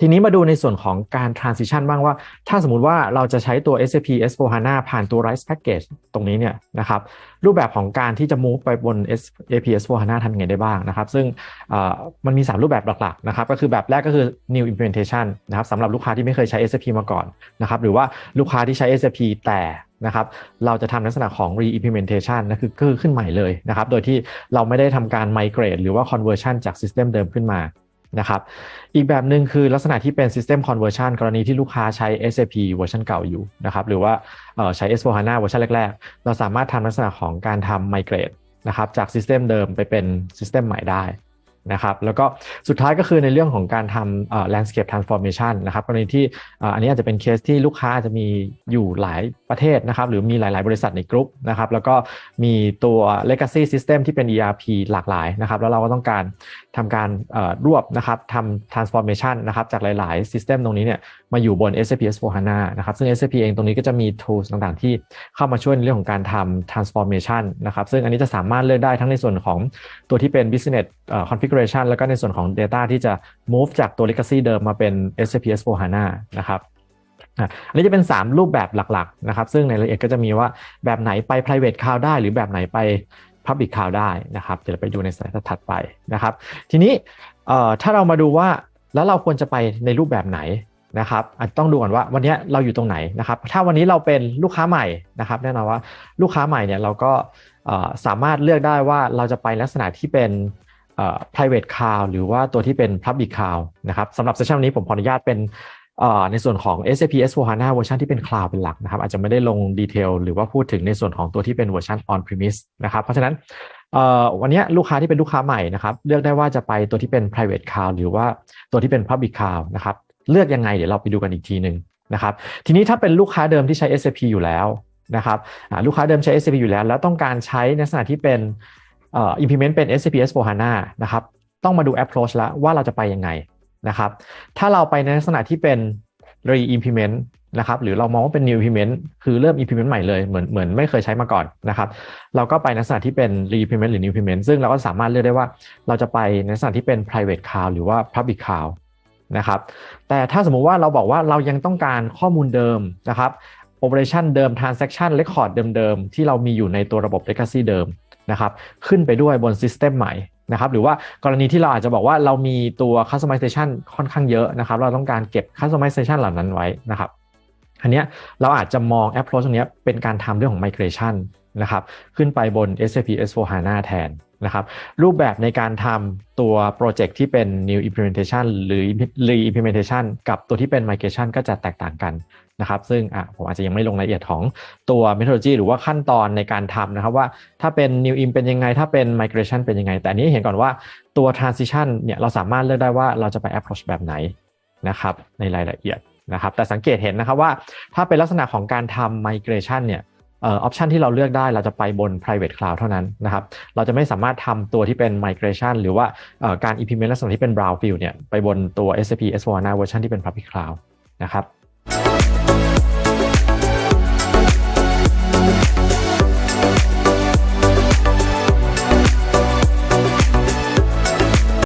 ทีนี้มาดูในส่วนของการ transition บ้างว่า ถ้าสมมติว่าเราจะใช้ตัว SAP S4HANA ผ่านตัว RISE Package ตรงนี้เนี่ยนะครับรูปแบบของการที่จะ move ไปบน SAP S4HANA ทำยังไงได้บ้างนะครับซึ่งมันมี 3 รูปแบบหลักๆนะครับก็คือแบบแรกก็คือ new implementation นะครับสำหรับลูกค้าที่ไม่เคยใช้ SAP มาก่อนนะครับหรือว่าลูกค้าที่ใช้ SAP แต่นะครับเราจะทำลักษณะของ re-implementation นะคือคือขึ้นใหม่เลยนะครับโดยที่เราไม่ได้ทำการ migrate หรือว่า conversion จาก system เดิมขึ้นมา นะครับ อีกแบบหนึ่งคือลักษณะที่เป็น System Conversion กรณีที่ลูกค้าใช้ SAP เวอร์ชันเก่าอยู่นะครับ หรือว่าใช้ S4HANA เวอร์ชันแรก ๆ เราสามารถทำลักษณะของการทำ Migrate นะครับจาก System เดิมไปเป็น System ใหม่ได้ นะครับแล้วก็สุดท้ายก็คือในเรื่องของการทำ landscape transformation นะครับกรณีที่อันนี้อาจจะเป็นเคสที่ลูกค้าจะมีอยู่หลายประเทศนะครับหรือมีหลาย ๆ บริษัทในกลุ่มนะครับแล้วก็มีตัว legacy system ที่เป็น ERP หลากหลายนะครับแล้วเราก็ต้องการทำการรวบนะครับทำ transformation นะครับจากหลาย ๆ system ตรงนี้เนี่ยมาอยู่บน SAP S4HANA นะครับซึ่ง SAP เองตรงนี้ก็จะมี tools ต่าง ๆ ที่เข้ามาช่วยในเรื่องของการทำ transformation นะครับซึ่งอันนี้จะสามารถเลือกได้ทั้งในส่วนของตัวที่เป็น business configuration แล้วก็ในส่วนของ data ที่จะ move จากตัว legacy เดิมมาเป็น SAP S4HANA นะครับอันนี้จะเป็น 3 รูปแบบหลักๆนะครับซึ่งในรายละเอียดก็จะมีว่าแบบไหนไป private cloud ได้ หรือแบบไหนไป Public Cloud ได้นะครับเดี๋ยวไปดูในสไลด์ถัดไปนะครับ ทีนี้ถ้าเรามาดูว่าแล้วเราควรจะไปในรูปแบบไหนนะครับอาจต้องดูก่อนว่าวันนี้เราอยู่ตรงไหนนะครับถ้าวันนี้เราเป็นลูกค้าใหม่นะครับแน่นอนว่าลูกค้าใหม่เนี่ยเราก็สามารถเลือกได้ว่าเราจะไปลักษณะที่เป็น private cloud หรือว่าตัวที่เป็น public cloud นะครับสำหรับเซสชันนี้ผมขออนุญาตเป็นในส่วนของ SAP S4HANA เวอร์ชันที่เป็น cloud เป็นหลักนะครับอาจจะไม่ได้ลงดีเทลหรือว่าพูดถึงในส่วนของตัวที่เป็นเวอร์ชัน on premise นะครับเพราะฉะนั้นวันนี้ลูกค้าที่เป็นลูกค้าใหม่นะครับเลือกได้ว่าจะไปตัวที่เป็น private cloud หรือว่าตัวที่เป็น public cloud นะครับเลือกยังไงเดี๋ยวเราไปดูกันอีกทีหนึ่งนะครับทีนี้ถ้าเป็นลูกค้าเดิมที่ใช้ SAP อยู่แล้วนะครับลูกค้าเดิมใช้ SAP อยู่แล้ว แล้วต้องการใช้ในลักษณะที่เป็น implement เป็น SAP S4HANA นะครับ ต้องมาดู approach แล้วว่าเราจะไปยังไงนะครับ ถ้าเราไปในลักษณะที่เป็น re-implement นะครับหรือเรามองว่าเป็น new implement คือเริ่ม implement ใหม่เลยเหมือนเหมือนไม่เคยใช้มาก่อนนะครับเราก็ไปในลักษณะที่เป็น re-implement หรือ new implement ซึ่งเราก็สามารถเลือกได้ว่าเราจะไปในลักษณะที่เป็น private cloud หรือว่า public cloud นะครับแต่ถ้าสมมุติว่าเราบอกว่าเรายังต้องการข้อมูลเดิมนะครับ operation เดิม transaction record เดิมๆ ที่เรามีอยู่ในตัวระบบ legacy เดิม นะครับขึ้นไปด้วยบน system ใหม่นะครับหรือว่ากรณีที่เราอาจจะบอกว่าเรามีตัว customization ค่อนข้างเยอะนะครับ เราต้องการเก็บ customization เหล่านั้นไว้นะครับอันนี้เราอาจจะมอง approach ตรงนี้เป็นการทำเรื่องของ migration นะครับขึ้นไปบน SAP S4HANA แทน นะครับรูปแบบในการทำตัวโปรเจกต์ที่เป็น new implementation หรือ re-implementation กับตัวที่เป็น migration ก็จะแตกต่างกันนะครับ ซึ่งผมอาจจะยังไม่ลงรายละเอียดของตัว methodology หรือว่าขั้นตอนในการทำนะครับว่าถ้าเป็น new im เป็นยังไง ถ้าเป็น migration เป็นยังไง แต่อันนี้เห็นก่อนว่าตัว transition เนี่ยเราสามารถเลือกได้ว่าเราจะไป approach แบบไหนนะครับในรายละเอียดนะครับแต่สังเกตเห็นนะครับว่าถ้าเป็นลักษณะของการทำ migration เนี่ย ออปชันที่เราเลือกได้เราจะไปบน private cloud เท่านั้นนะครับ เราจะไม่สามารถทำตัวที่เป็น migration หรือว่าการ implement ลักษณะที่เป็น brownfield เนี่ยไปบนตัว SAP S4HANA เวอร์ชันที่เป็น public cloud นะครับ